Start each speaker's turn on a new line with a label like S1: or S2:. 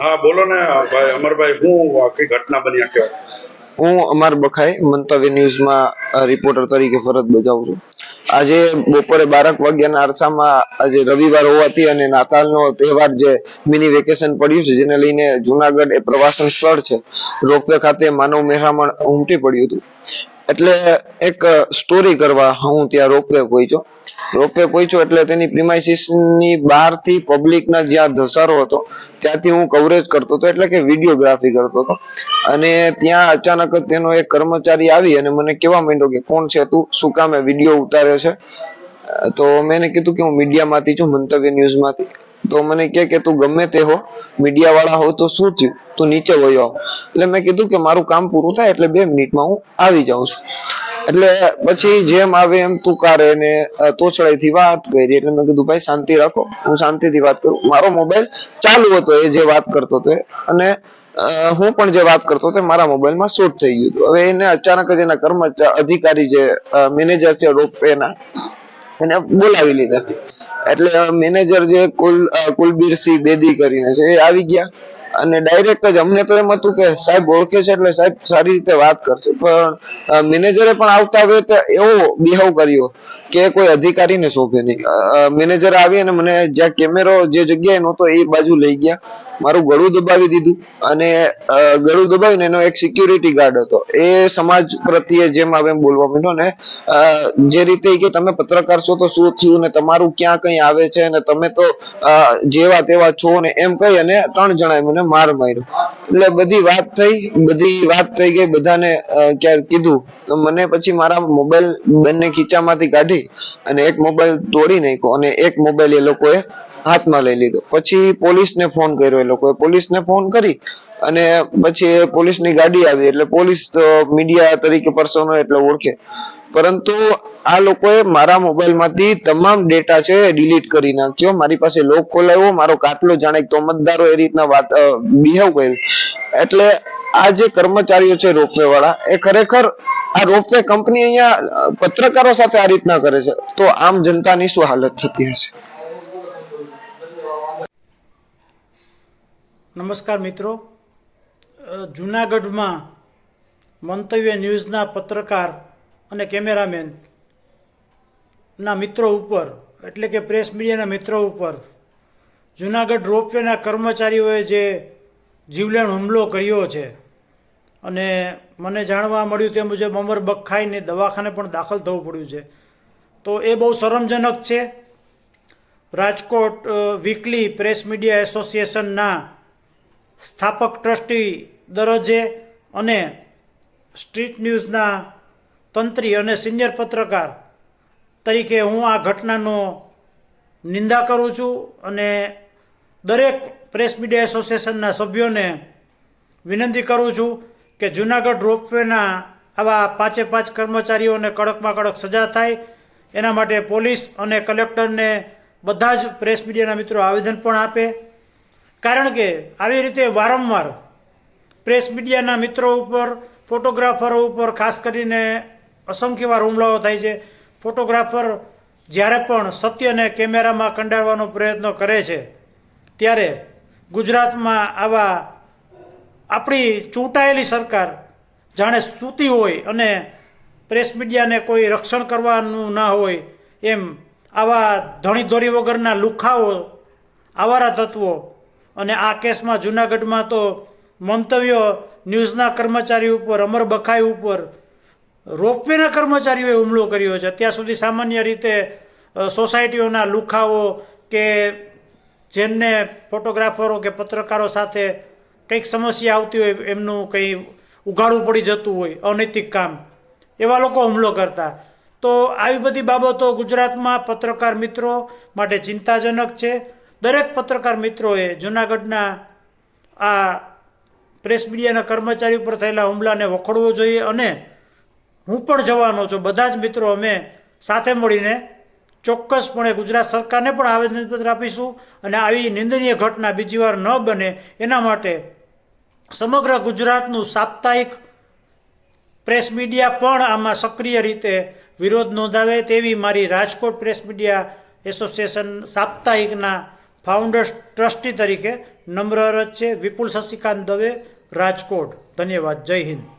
S1: હા, બોલો ને, ભાઈ, અમરભાઈ, હું આખી ઘટના બની આખી
S2: હું અમર બખાઈ, મંતવ્ય ન્યૂઝમાં રિપોર્ટર તરીકે ફરજ બજાવું છું. આજે બપોરે બારક વાગ્યાના અરસામાં, આજે રવિવાર હોવાથી અને નાતાલનો તહેવાર જે મિની વેકેશન પડ્યું છે, જેને લઈને જુનાગઢ એ પ્રવાસન સ્થળ છે. રોપવે ખાતે માનવ મહેરામણ ઉમટી પડ્યું હતું. એટલે એક સ્ટોરી કરવા હું ત્યાં રોપવે પહોંચ્યો. રોપવે પહોંચ્યો એટલે તેની પ્રિમાઇસીસની બહારથી પબ્લિકના જ્યાં ધસારો હતો, ત્યાંથી હું કવરેજ કરતો હતો, એટલે કે વિડીયોગ્રાફી કરતો હતો. અને ત્યાં અચાનક જ તેનો એક કર્મચારી આવી અને મને કહેવા માંડ્યો કે કોણ છે તું? શું કામે વીડિયો ઉતાર્યો છે? તો મેં કીધું કે હું મીડિયામાંથી છું, મંતવ્ય ન્યૂઝમાંથી તો મને કે કે તું ગમે તે હો મીડિયા વાળા હો, તો શું થયું? તું નીચે વયો આવ. એટલે મેં કીધું કે મારું કામ પૂરું થાય એટલે બે મિનિટમાં હું આવી જાઉં છું. એટલે પછી જેમ આવે એમ તુકારે ને તોછડાઈથી વાત કરી. એટલે મેં કીધું, ભાઈ, શાંતિ રાખો. હું શાંતિથી વાત કરું. મારો મોબાઈલ ચાલુ હતો એ જે વાત કરતો હતો અને હું પણ જે વાત કરતો હતો મારા મોબાઈલમાં શૂટ થઈ ગયું હતું. હવે એને અચાનક જ એના કર્મચારી અધિકારી જે મેનેજર છે રોપવેના એને બોલાવી લીધા. એટલે મેનેજર જે કુલ અ, કુલબીરસિંહ બેદી કરીને છે એ આવી ગયા. અને ડાયરેક્ટ જ અમને તો એમ હતું કે સાહેબ ઓળખે છે એટલે સાહેબ સારી રીતે વાત કરશે. પણ મેનેજરે પણ આવતા હવે તો એવો બિહેવ કર્યો કે કોઈ અધિકારીને શોભે નહીં. મેનેજર આવી અને મને જ્યાં કેમેરો જે જગ્યાએ નહોતો એ બાજુ લઈ ગયા. મારું ગળું દબાવી દીધું અને ગળું દબાવીને એનો એક સિક્યુરિટી ગાર્ડ હતો. એ સમાજ પ્રત્યે જેમ આવે એમ બોલવા માંડ્યો ને જે રીતે કે તમે પત્રકાર છો તો શું થયું ને તમારું ક્યાં કંઈ આવે છે ને તમે તો જેવા તેવા છો ને એમ કહી અને ત્રણ જણાએ મને માર માર્યો. એટલે બધી વાત થઈ બધી વાત થઈ ગઈ બધાને અ, ક્યાં કીધું. તો મને પછી મારા મોબાઈલ બંને ખીચામાંથી કાઢી અને એક મોબાઈલ તોડી નાખ્યો અને એક મોબાઈલ એ લોકોએ હાથમાં લઈ લીધો. પછી પોલીસને ફોન કર્યો એ લોકોએ. પોલીસને ફોન કરી અને પછી એ પોલીસની ગાડી આવી એટલે પોલીસ મીડિયા તરીકે પર્સનો એટલે ઓળખે. પરંતુ આ લોકોએ મારા મોબાઈલમાંથી તમામ ડેટા છે ડિલીટ કરી નાખ્યો. મારી પાસે લોક ખોલાવ્યો મારો કાટલો જાણે તો તોમતદારો એ રીતના વાત બિહેવ કર્યું. એટલે આ જે કર્મચારીઓ છે રોપવે વાળા એ ખરેખર આ રોપવે કંપની અહીંયા પત્રકારો સાથે આ રીતના કરે છે. તો આમ જનતાની શું હાલત થતી હશે?
S3: નમસ્કાર મિત્રો. જૂનાગઢમાં મંતવ્ય ન્યૂઝના પત્રકાર અને કેમેરામેન ના મિત્રો ઉપર, એટલે કે પ્રેસ મીડિયાના મિત્રો ઉપર, જૂનાગઢ રોપવેના કર્મચારીઓએ જે જીવલેણ હુમલો કર્યો છે અને મને જાણવા મળ્યું તે મુજબ અમર બખાઈને દવાખાને પણ દાખલ થવું પડ્યું છે. તો એ બહુ શરમજનક છે. રાજકોટ વીકલી પ્રેસ મીડિયા એસોસિએશનના સ્થાપક ટ્રસ્ટી દરજ્જે અને સ્ટ્રીટ ન્યૂઝના તંત્રી અને સિનિયર પત્રકાર તરીકે હું આ ઘટનાનો નિંદા કરું છું અને દરેક પ્રેસ મીડિયા એસોસિએશનના સભ્યોને વિનંતી કરું છું કે જૂનાગઢ રોપવેના આવા પાંચે પાંચ કર્મચારીઓને કડકમાં કડક સજા થાય. એના માટે પોલીસ અને કલેક્ટરને બધા જ પ્રેસ મીડિયાના મિત્રો આવેદન પણ આપે. કારણ કે આવી રીતે વારંવાર પ્રેસ મીડિયાના મિત્રો ઉપર, ફોટોગ્રાફરો ઉપર, ખાસ કરીને અસંખ્ય વાર હુમલાઓ થાય છે. ફોટોગ્રાફર જ્યારે પણ સત્યને કેમેરામાં કંડારવાનો પ્રયત્ન કરે છે, ત્યારે ગુજરાતમાં આવા આપણી ચૂંટાયેલી સરકાર જાણે સૂતી હોય અને પ્રેસ મીડિયાને કોઈ રક્ષણ કરવાનું ના હોય, એમ આવા ધણી દોરી વગરના લુખાઓ, આવારા તત્વો અને આ કેસમાં જૂનાગઢમાં તો મંતવ્ય ન્યૂઝના કર્મચારી ઉપર, અમર બખાઈ ઉપર, રોપવેના કર્મચારીઓએ હુમલો કર્યો છે. અત્યાર સુધી સામાન્ય રીતે સોસાયટીઓના લુખાઓ કે જેમને ફોટોગ્રાફરો કે પત્રકારો સાથે કંઈક સમસ્યા આવતી હોય, એમનું કંઈ ઉઘાડું પડી જતું હોય, અનૈતિક કામ, એવા લોકો હુમલો કરતા. તો આવી બધી બાબતો ગુજરાતમાં પત્રકાર મિત્રો માટે ચિંતાજનક છે. દરેક પત્રકાર મિત્રોએ જૂનાગઢના આ પ્રેસ મીડિયાના કર્મચારી ઉપર થયેલા હુમલાને વખોડવો જોઈએ અને હું પણ જવાનો છું. બધા જ મિત્રો અમે સાથે મળીને ચોક્કસપણે ગુજરાત સરકારને પણ આવેદનપત્ર આપીશું અને આવી નિંદનીય ઘટના બીજી વાર ન બને એના માટે સમગ્ર ગુજરાતનું સાપ્તાહિક પ્રેસ મીડિયા પણ આમાં સક્રિય રીતે વિરોધ નોંધાવે તેવી મારી રાજકોટ પ્રેસ મીડિયા એસોસિએશન સાપ્તાહિકના ફાઉન્ડર્સ ટ્રસ્ટી તરીકે નમ્ર રચ છે. વિપુલ શશિકાંત દવે રાજકોટ. ધન્યવાદ. જય હિન્દ.